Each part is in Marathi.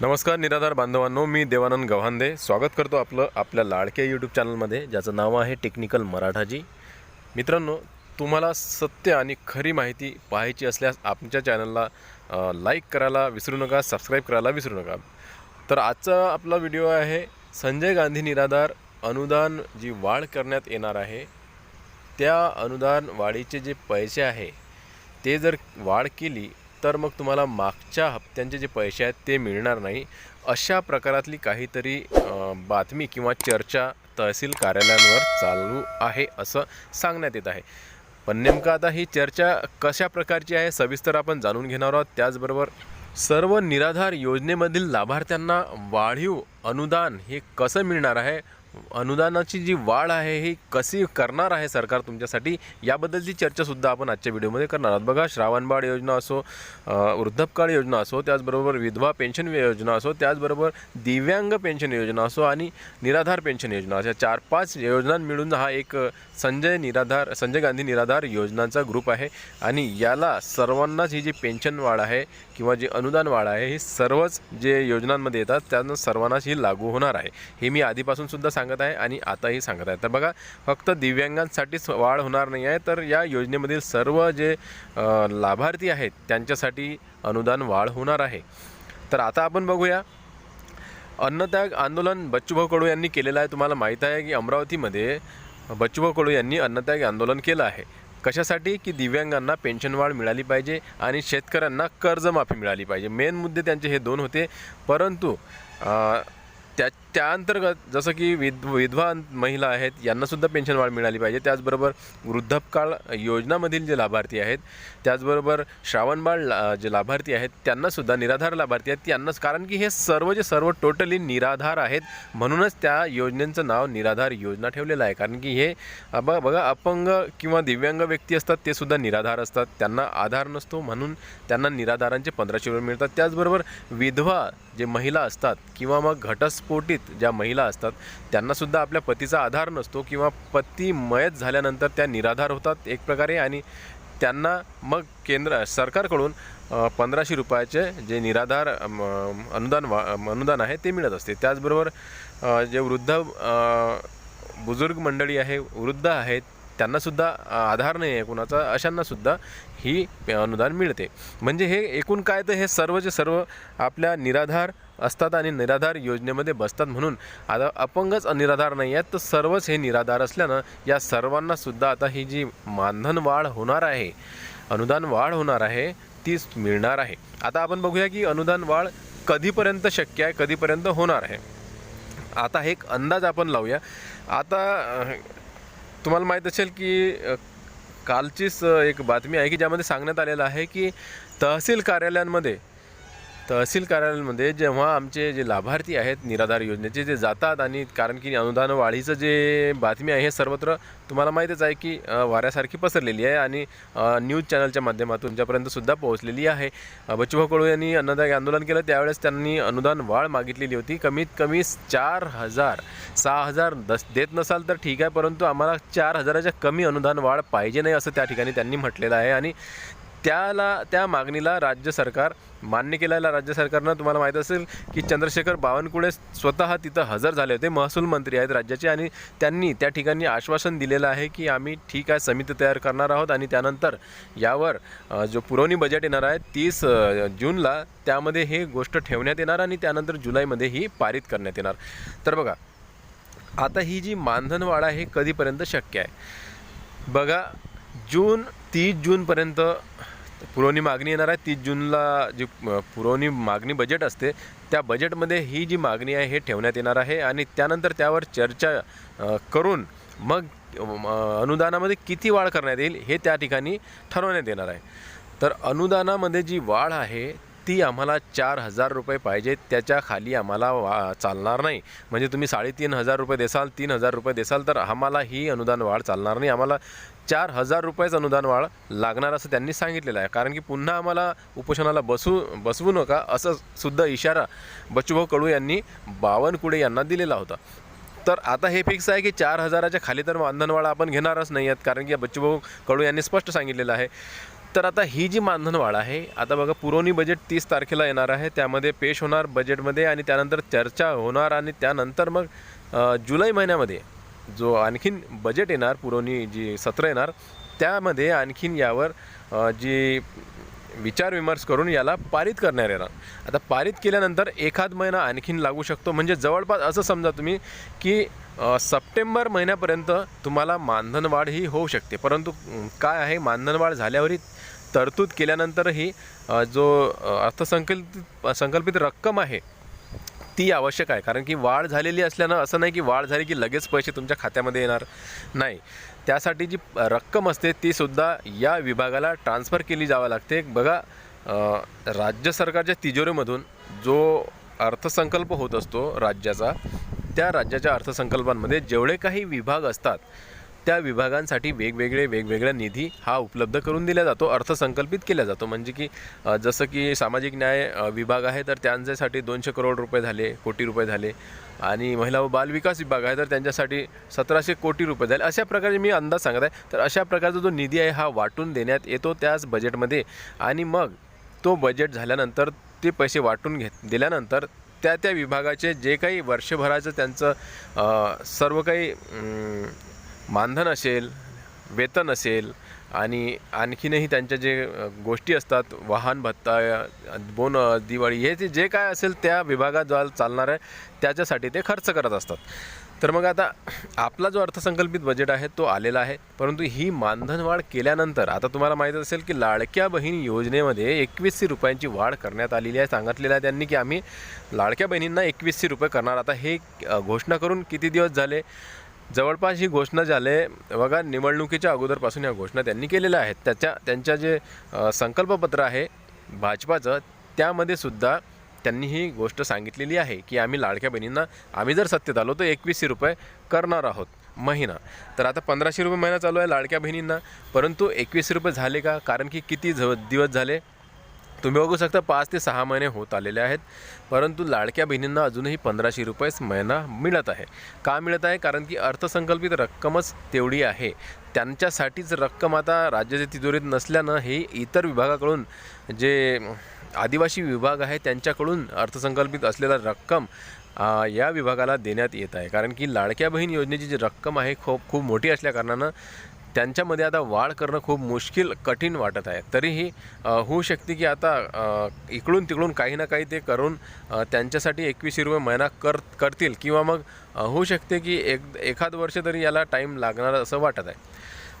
नमस्कार निराधार बांधवांनो मी देवानंद गव्हांदे. स्वागत करतो आपलं आपल्या लाडक्या यूट्यूब चॅनलमध्ये ज्याचं नाव आहे टेक्निकल मराठाजी. मित्रांनो तुम्हाला सत्य आणि खरी माहिती पाहायची असल्यास आमच्या चॅनलला लाईक करायला विसरू नका सबस्क्राईब करायला विसरू नका. तर आजचा आपला व्हिडिओ आहे संजय गांधी निराधार अनुदान जी वाढ करण्यात येणार आहे त्या अनुदान वाढीचे जे पैसे आहे ते जर वाढ केली तर मग तुम्हाला मागच्या हप्त्यांचे जे पैसे आहेत ते मिळणार नाही. अशा प्रकारातली काहीतरी बातमी किंवा चर्चा तहसील कार्यालयांवर चालू आहे असं सांगण्यात येत आहे. पण नेमकं आता ही चर्चा कशा प्रकारची आहे सविस्तर आपण जाणून घेणार आहोत. त्याचबरोबर सर्व निराधार योजनेमधील लाभार्थ्यांना वाढीव अनुदान हे कसं मिळणार आहे अनुदानाची जी वाढ आहे ही कशी करणार आहे सरकार तुमच्यासाठी? याबद्दलची चर्चासुद्धा आपण आजच्या व्हिडिओमध्ये करणार आहोत. बघा श्रावणबाळ योजना असो वृद्धपकाळ योजना असो त्याचबरोबर विधवा पेन्शन योजना असो त्याचबरोबर दिव्यांग पेन्शन योजना असो आणि निराधार पेन्शन योजना अशा चार पाच योजना मिळून हा एक संजय निराधार संजय गांधी निराधार योजनांचा ग्रुप आहे आणि याला सर्वांनाच ही जी पेन्शन वाढ आहे किंवा जी अनुदान वाढ आहे ही सर्वच जे योजनांमध्ये येतात त्यांना सर्वांनाच ही लागू होणार आहे. हे मी आधीपासून सुद्धा सांगत आहे आणि आताही सांगत आहे. तर बघा फक्त दिव्यांगांसाठीच वाढ होणार नाही आहे तर या योजनेमधील सर्व जे लाभार्थी आहेत त्यांच्यासाठी अनुदान वाढ होणार आहे. तर आता आपण बघूया अन्नत्याग आंदोलन बच्चूभाऊ कडू यांनी केलेलं आहे. तुम्हाला माहीत आहे की अमरावतीमध्ये बच्चूभाऊ कडू यांनी अन्नत्याग आंदोलन केलं आहे. कशासाठी? की दिव्यांगांना पेन्शन वाढ मिळाली पाहिजे आणि शेतकऱ्यांना कर्जमाफी मिळाली पाहिजे. मेन मुद्दे त्यांचे हे दोन होते. परंतु त्या त्या अंतर्गत जसं की विध विधवा महिला आहेत यांनासुद्धा पेन्शन वाढ मिळाली पाहिजे. त्याचबरोबर वृद्धपकाळ योजनामधील जे लाभार्थी आहेत त्याचबरोबर श्रावणबाळ ला जे लाभार्थी आहेत त्यांनासुद्धा निराधार लाभार्थी आहेत. त्यांनाच कारण की हे सर्व जे सर्व टोटली निराधार आहेत म्हणूनच त्या योजनेचं नाव निराधार योजना ठेवलेलं आहे. कारण की हे ब बघा अपंग किंवा दिव्यांग व्यक्ती असतात ते सुद्धा निराधार असतात. त्यांना आधार नसतो म्हणून त्यांना निराधारांचे पंधराशे रुपये मिळतात. त्याचबरोबर विधवा जे महिला असतात किंवा मग घटस्फोटित ज्या महिला असतात त्यांनासुद्धा आपल्या पतीचा आधार नसतो किंवा पती मयत झाल्यानंतर त्या निराधार होतात एक प्रकारे आणि त्यांना मग केंद्र सरकारकडून पंधराशे रुपयाचे जे निराधार अनुदान वा अनुदान आहे ते मिळत असते. त्याचबरोबर जे वृद्ध बुजुर्ग मंडळी आहे वृद्ध आहेत त्यांनासुद्धा आधार नाही आहे कुणाचा अशांनासुद्धा ही अनुदान मिळते. म्हणजे हे एकूण काय तर हे सर्वचे सर्व आपल्या निराधार असतात आणि निराधार योजनेमध्ये बसतात म्हणून आता अपंगच निराधार नाही आहेत तर सर्वच हे निराधार असल्यानं या सर्वांनासुद्धा आता ही जी मानधन वाढ होणार आहे अनुदान वाढ होणार आहे तीच मिळणार आहे. आता आपण बघूया की अनुदान वाढ कधीपर्यंत शक्य आहे कधीपर्यंत होणार आहे. आता हे एक अंदाज आपण लावूया. आता तुम्हाला माहीत असेल की कालचीच एक बातमी आहे की ज्यामध्ये सांगण्यात आलेलं आहे की तहसील कार्यालयांमध्ये तहसील कार्यालयांमध्ये जेव्हा आमचे जे लाभार्थी आहेत निराधार योजनेचे जे जातात आणि कारण की अनुदान वाढीचं जे बातमी आहे हे सर्वत्र तुम्हाला माहीतच आहे की वाऱ्यासारखी पसरलेली आहे आणि न्यूज चॅनलच्या माध्यमातून तुमच्यापर्यंत सुद्धा पोहोचलेली आहे. अ, बच्चूभाऊ कडू यांनी अन्नदायक आंदोलन केलं. त्यावेळेस त्यांनी अनुदान वाढ मागितलेली होती. कमीत कमी चार हजार सहा हजार दस देत नसाल तर ठीक आहे परंतु आम्हाला चार हजाराच्या कमी अनुदान वाढ पाहिजे नाही असं त्या ठिकाणी त्यांनी म्हटलेलं आहे. आणि त्याला त्या मागणीला राज्य सरकार मान्य केलेला राज्य सरकारनं तुम्हाला माहीत असेल की चंद्रशेखर बावनकुळे स्वतः तिथं हजर झाले होते. महसूल मंत्री आहेत राज्याचे आणि त्यांनी त्या ठिकाणी आश्वासन दिलेलं आहे की आम्ही ठीक आहे समिती तयार करणार आहोत आणि त्यानंतर यावर जो पुरवणी बजेट येणार आहे तीस जूनला त्यामध्ये हे गोष्ट ठेवण्यात येणार आणि त्यानंतर जुलैमध्ये ही पारित करण्यात येणार. तर बघा आता ही जी मानधनवाढ आहे कधीपर्यंत शक्य आहे? बघा जून तीस जूनपर्यंत पुरवणी मागणी येणार आहे. तीस जूनला जी पुरवणी मागणी बजेट असते त्या बजेटमध्ये ही जी मागणी आहे हे ठेवण्यात येणार आहे. आणि त्यानंतर त्यावर चर्चा करून मग अनुदानामध्ये किती वाढ करण्यात येईल हे त्या ठिकाणी ठरवण्यात येणार आहे. तर अनुदानामध्ये जी वाढ आहे ती आम्हाला चार हजार रुपये पाहिजे त्याच्याखाली आम्हाला वा चालणार नाही. म्हणजे तुम्ही साडेतीन हजार रुपये देसाल तीन हजार रुपये देसाल तर आम्हाला ही अनुदान वाढ चालणार नाही. आम्हाला चार हजार रुपयेच अनुदान वाढ लागणार असं त्यांनी सांगितलेलं आहे. कारण की पुन्हा आम्हाला उपोषणाला बसू बसवू नका असं सुद्धा इशारा बच्चूभाऊ कडू यांनी बावनकुळे यांना दिलेला होता. तर आता हे फिक्स आहे की चार हजाराच्या खाली तर मानधनवाढ आपण घेणारच नाही आहेत कारण की बच्चूभाऊ कडू यांनी स्पष्ट सांगितलेलं आहे. तर आता ही जी मानधनवाढ आहे आता बघा पुरवणी बजेट तीस तारखेला येणार आहे त्यामध्ये पेश होणार बजेटमध्ये आणि त्यानंतर चर्चा होणार आणि त्यानंतर मग जुलै महिन्यामध्ये जो आणखीन बजेट येणार पुरवणी जी सत्र येणार त्यामध्ये आणखीन यावर जी विचार विमर्श करून याला पारित करण्यात येणार. आता पारित केल्यानंतर एखाद महिना आणखीन लागू शकतो. म्हणजे जवळपास असं समजा तुम्ही की सप्टेंबर महिन्यापर्यंत तुम्हाला मानधनवाढ ही होऊ शकते. परंतु काय आहे? मानधनवाढ झाल्यावरही तरतूद केल्यानंतरही जो अर्थसंकल्पित संकल्पित रक्कम आहे ती आवश्यक आहे. कारण की वाढ झालेली असल्यानं असं नाही की वाढ झाली की लगेच पैसे तुमच्या खात्यामध्ये येणार नाही. त्यासाठी जी रक्कम असते ती सुद्धा या विभागाला ट्रान्सफर केली जावं लागते. बघा राज्य सरकारच्या तिजोरीमधून जो अर्थसंकल्प होत असतो राज्याचा त्या राज्याच्या अर्थसंकल्पांमध्ये जेवढे काही विभाग असतात त्या विभागांसाठी वेगवेगळे वेगवेगळ्या निधी हा उपलब्ध करून दिला जातो अर्थसंकल्पित केला जातो. म्हणजे की जसं की सामाजिक न्याय विभाग आहे तर त्यांच्यासाठी दोनशे करोड रुपये झाले कोटी रुपये झाले. आणि महिला व बालविकास विभाग आहे तर त्यांच्यासाठी सतराशे कोटी रुपये झाले. अशा प्रकारे मी अंदाज सांगत आहे. तर अशा प्रकारचा जो निधी आहे हा वाटून देण्यात येतो त्याच बजेटमध्ये आणि मग तो बजेट झाल्यानंतर ते पैसे वाटून घेत दिल्यानंतर त्या त्या विभागाचे जे काही वर्षभराचं त्यांचं सर्व काही मानधन असेल वेतन असेल आणि आणखीनही त्यांच्या जे गोष्टी असतात वाहन भत्ता बोनस दिवाळी हे जे काय असेल त्या विभागात जो चालणार आहे त्याच्यासाठी ते खर्च करत असतात. तर मग आता आपला जो अर्थसंकल्पित बजेट आहे तो आलेला आहे. परंतु ही मानधनवाढ केल्यानंतर आता तुम्हाला माहीत असेल की लाडक्या बहीण योजनेमध्ये एकवीसशे रुपयांची वाढ करण्यात आलेली आहे. सांगितलेलं आहे त्यांनी की आम्ही लाडक्या बहिणींना एकवीसशे रुपये करणार. आता हे घोषणा करून किती दिवस झाले? जवळपास ही घोषणा झाले. बघा निवडणुकीच्या अगोदरपासून या घोषणा त्यांनी केलेल्या आहेत. त्याच्या त्यांच्या जे संकल्पपत्र आहे भाजपाचं त्यामध्ये सुद्धा त्यांनी ही गोष्ट सांगितलेली आहे की आम्ही लाडक्या बहिणींना आम्ही जर सत्तेत आलो तर एकवीसशे रुपये करणार आहोत महिना. तर आता पंधराशे रुपये महिना चालू आहे लाडक्या बहिणींना परंतु एकवीसशे रुपये झाले का? कारण की किती झ दिवस झाले? तुम्ही बघू शकता पाच ते सहा महिने होत आलेले आहेत परंतु लाडक्या बहिणींना अजूनही पंधराशे रुपयेच महिना मिळत आहे. का मिळत आहे? कारण की अर्थसंकल्पित रक्कमच तेवढी आहे. त्यांच्यासाठीच रक्कम आता राज्याच्या तिजोरीत नसल्यानं हे इतर विभागाकडून जे आदिवासी विभाग आहे त्यांच्याकडून अर्थसंकल्पित असलेला रक्कम या विभागाला देण्यात येत आहे. कारण की लाडक्या बहीण योजनेची जी रक्कम आहे खूप खूप मोठी असल्याकारणानं त्यांच्यामध्ये आता वाढ करणं खूप मुश्किल कठीण वाटत आहे. तरीही होऊ शकते की आता इकडून तिकडून काही ना काही ते करून त्यांच्यासाठी एकवीसशे रुपये महिना कर करतील. किंवा मग होऊ शकते की एक एखाद वर्ष तरी याला टाईम लागणार असं वाटत आहे.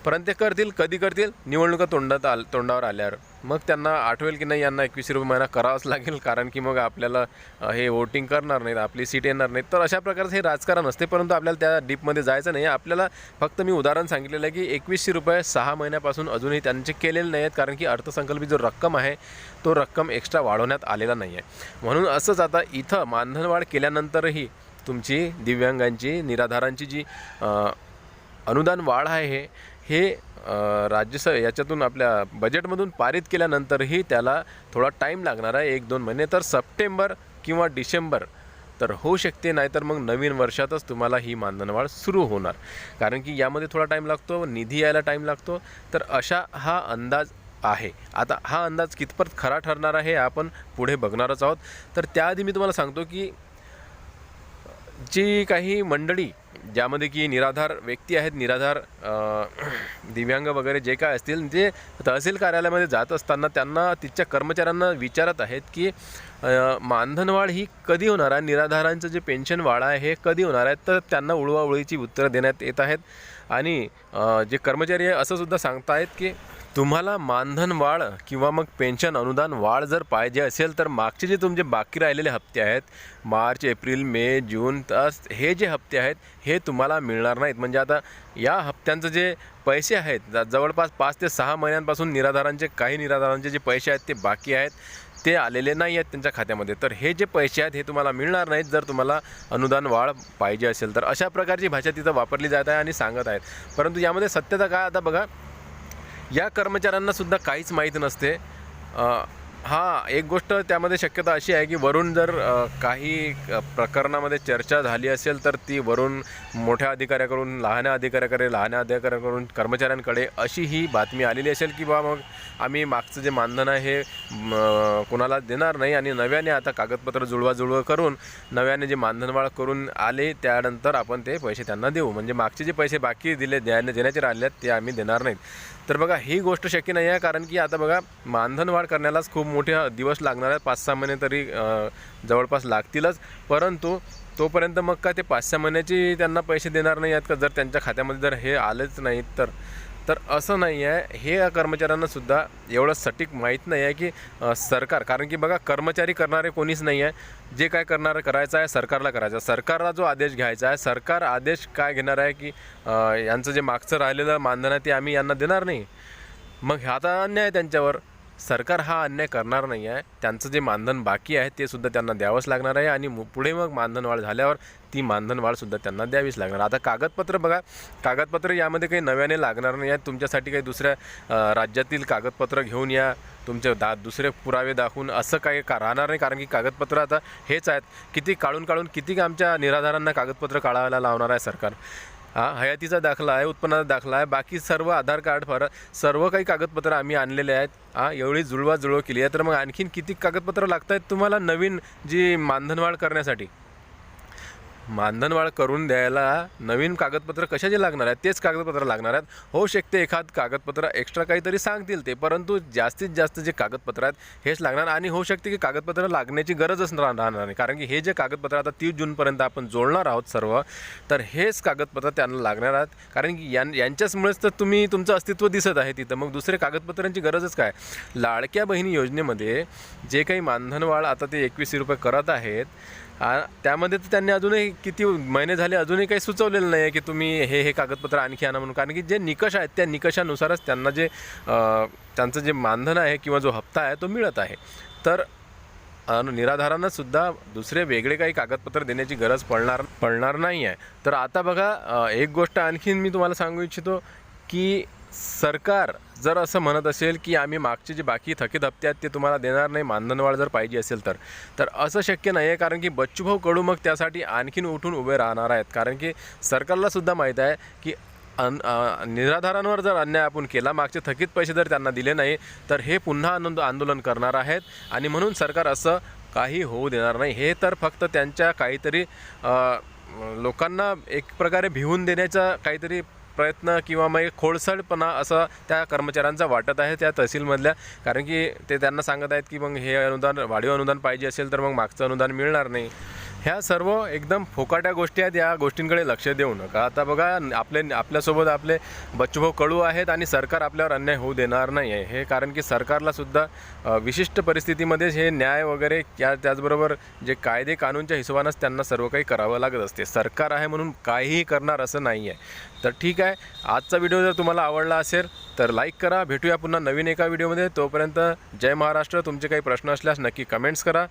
परंतु ते करतील कधी करतील? निवडणुका तोंडात आल तोंडावर आल्यावर. मग त्यांना आठवेल की नाही यांना एकवीसशे रुपये महिना करावाच लागेल कारण की मग आपल्याला हे वोटिंग करणार नाहीत आपली सीट येणार नाहीत. तर अशा प्रकारचं हे राजकारण असते परंतु आपल्याला त्या डीपमध्ये जायचं नाही. आपल्याला फक्त मी उदाहरण सांगितलेलं आहे की एकवीसशे रुपये सहा महिन्यापासून अजूनही त्यांचे केलेले नाही आहेत कारण की अर्थसंकल्पित जो रक्कम आहे तो रक्कम एक्स्ट्रा वाढवण्यात आलेला नाही आहे म्हणून असंच आता इथं मानधनवाढ केल्यानंतरही तुमची दिव्यांगांची निराधारांची जी अनुदान वाढ आहे हे हे अ, राज्य स याच्यातून आपल्या बजेटमधून पारित केल्यानंतरही त्याला थोडा टाईम लागणार आहे एक दोन महिने. तर सप्टेंबर किंवा डिसेंबर तर होऊ शकते नाहीतर मग नवीन वर्षातच तुम्हाला ही मानधनवाढ सुरू होणार. कारण की यामध्ये थोडा टाईम लागतो निधी यायला टाईम लागतो. तर अशा हा अंदाज आहे. आता हा अंदाज कितपत खरा ठरणार आहे हे आपण पुढे बघणारच आहोत. तर त्याआधी मी तुम्हाला सांगतो की जी काही मंडळी ज्यामध्ये की निराधार व्यक्ती आहेत निराधार दिव्यांग वगैरे जे काय असतील ते तहसील कार्यालयामध्ये जात असताना त्यांना तिथच्या कर्मचाऱ्यांना विचारत आहेत की मानधनवाढ ही कधी होणार आहे? निराधारांचं जे पेन्शन वाढ आहे हे कधी होणार आहे? तर त्यांना उळवाउळीची उत्तरं देण्यात येत आहेत. आणि जे कर्मचारी आहे असं सुद्धा सांगतायत की तुम्हाला मानधन वाढ किंवा मग पेन्शन अनुदान वाढ जर पाहिजे असेल तर मागचे जे तुमचे बाकी राहिलेले हप्ते आहेत मार्च एप्रिल मे जून तर हे जे हप्ते आहेत हे तुम्हाला मिळणार नाहीत. म्हणजे आता या हप्त्यांचं जे पैसे आहेत जवळपास पाच ते सहा महिन्यांपासून निराधारांचे काही निराधारांचे जे पैसे आहेत ते बाकी आहेत ते आलेले नाही आहेत त्यांच्या खात्यामध्ये. तर हे जे पैसे आहेत हे तुम्हाला मिळणार नाहीत जर तुम्हाला अनुदान वाढ पाहिजे असेल. तर अशा प्रकारची भाषा तिथं वापरली जात आहे आणि सांगत आहेत. परंतु यामध्ये सत्यता काय आता बघा या कर्मचाऱ्यांना सुद्धा काहीच माहीत नसते. हां एक गोष्ट त्यामध्ये शक्यता अशी आहे की वरून जर काही प्रकरणामध्ये चर्चा झाली असेल तर ती वरून मोठ्या अधिकाऱ्याकडून लहान्या अधिकाऱ्याकडे लहान्या अधिकाऱ्याकडून कर्मचाऱ्यांकडे अशी ही बातमी आलेली असेल की बा मग आम्ही मागचं जे मानधन आहे हे कोणाला देणार नाही आणि नव्याने आता कागदपत्र जुळवाजुळव करून नव्याने जे मानधनवाळ करून आले त्यानंतर आपण ते पैसे त्यांना देऊ. म्हणजे मागचे जे पैसे बाकी दिले द्यायला देण्याचे राहिले आहेत ते आम्ही देणार नाहीत. तर बघा ही गोष्ट शक्य नाही आहे कारण की आता बघा मानधन वाढ करण्यालाच खूप मोठे दिवस लागणार आहेत. पाच सहा महिने तरी जवळपास लागतीलच. परंतु तोपर्यंत मग का ते पाच सहा महिन्याची त्यांना पैसे देणार नाही आहेत का? जर त्यांच्या खात्यामध्ये जर हे आलेच नाहीत तर. तर असं नाही आहे. हे या कर्मचाऱ्यांनासुद्धा एवढं सटीक माहीत नाही आहे की सरकार कारण की बघा कर्मचारी करणारे कोणीच नाही आहे. जे काय करणार करायचं आहे सरकारला करायचं आहे. सरकारला जो आदेश घ्यायचा आहे सरकार आदेश काय घेणार आहे की यांचं जे मागचं राहिलेलं मानधन आहे ते आम्ही यांना देणार नाही. मग हा आता अन्याय आहे त्यांच्यावर. सरकार हा अन्याय करणार नाही आहे त्यांचं जे मानधन बाकी आहे ते सुद्धा त्यांना द्यावंच लागणार आहे आणि पुढे मग मानधन वाढ झाल्यावर ती मानधन वाढसुद्धा त्यांना द्यावीच लागणार. आता कागदपत्र बघा. कागदपत्र यामध्ये काही नव्याने लागणार नाही आहेत. तुमच्यासाठी काही दुसऱ्या राज्यातील कागदपत्र घेऊन या. तुमचे दा दुसरे पुरावे दाखवून असं काही का राहणार नाही. कारण की कागदपत्र आता हेच आहेत. किती काढून काढून किती आमच्या निराधारांना कागदपत्र काढायला लावणार आहे सरकार? हा हयातीचा दाखला आहे उत्पन्नाचा दाखला आहे. बाकी सर्व आधार कार्ड फर सर्व काही कागदपत्र आम्ही आणलेले आहेत. हा एवढी जुळवाजुळव केली आहे. तर मग आणखीन किती कागदपत्र लागत आहेत तुम्हाला नवीन जी मानधनवाढ करण्यासाठी? मानधनवाढ करून द्यायला नवीन कागदपत्र कशाचे लागणार आहेत? तेच कागदपत्र लागणार आहेत. होऊ शकते एखाद कागदपत्र एक्स्ट्रा काहीतरी सांगतील ते परंतु जास्तीत जास्त जे कागदपत्र आहेत हेच लागणार आणि होऊ शकते की कागदपत्र लागण्याची गरजच राहणार नाही. कारण की हे जे कागदपत्र आता तीस जूनपर्यंत आपण जोडणार आहोत सर्व तर हेच कागदपत्र त्यांना लागणार आहेत. कारण की यां यांच्याचमुळेच तर तुम्ही तुमचं अस्तित्व दिसत आहे तिथं. मग दुसरे कागदपत्रांची गरजच काय? लाडक्या बहिणी योजनेमध्ये जे काही मानधनवाढ आता ते एकवीस रुपये करत आहेत त्यामध्ये तर त्यांनी अजूनही किती महिने झाले अजूनही काही सुचवलेलं नाही आहे की तुम्ही हे हे कागदपत्र आणखी आणा म्हणून. कारण की जे निकष आहेत त्या निकषानुसारच त्यांना जे त्यांचं जे मानधन आहे किंवा जो हप्ता आहे तो मिळत आहे. तर अन निराधारांना सुद्धा दुसरे वेगळे काही कागदपत्र देण्याची गरज पडणार पडणार नाही आहे तर आता बघा एक गोष्ट आणखीन मी तुम्हाला सांगू इच्छितो की सरकार जर असं म्हणत असेल की आम्ही मागचे जे बाकी थकीत हप्ते आहेत ते तुम्हाला देणार नाही मानधनवाढ जर पाहिजे असेल तर तर असं शक्य नाही आहे कारण की बच्चूभाऊ कडू मग त्यासाठी आणखीन उठून उभे राहणार आहेत. कारण की सरकारलासुद्धा माहीत आहे की अन निराधारांवर जर अन्याय आपण केला मागचे थकीत पैसे जर त्यांना दिले नाही तर हे पुन्हा आनंद आंदोलन करणार आहेत आणि म्हणून सरकार असं काही होऊ देणार नाही. हे तर फक्त त्यांच्या काहीतरी लोकांना एक प्रकारे भिवून देण्याचा काहीतरी प्रयत्न किंवा मग एक खोडसडपणा असं त्या कर्मचाऱ्यांचा वाटत आहे त्या तहसीलमधल्या. कारण की ते त्यांना सांगत आहेत की मग हे अनुदान वाढीव अनुदान पाहिजे असेल तर मग मागचं अनुदान मिळणार नाही. ह्या सर्व एकदम फोकाट्या गोष्टी आहेत या गोष्टींकडे लक्ष देऊ नका. आता बघा आपले आपल्यासोबत आपले बच्चूभाऊ कळू आहेत आणि सरकार आपल्यावर अन्याय होऊ देणार नाही आहे हे कारण की सरकारला सुद्धा विशिष्ट परिस्थितीमध्ये हे न्याय वगैरे या त्याचबरोबर जे कायदे कानूनच्या हिशोबानंच त्यांना सर्व काही करावं लागत असते. सरकार आहे म्हणून काहीही करणार असं नाही आहे तर ठीक आहे आजचा व्हिडिओ जर तुम्हाला आवडला असेल तर लाईक करा. भेटूया पुन्हा नवीन एका व्हिडिओमध्ये. तोपर्यंत जय महाराष्ट्र. तुमचे काही प्रश्न असल्यास नक्की कमेंट्स करा.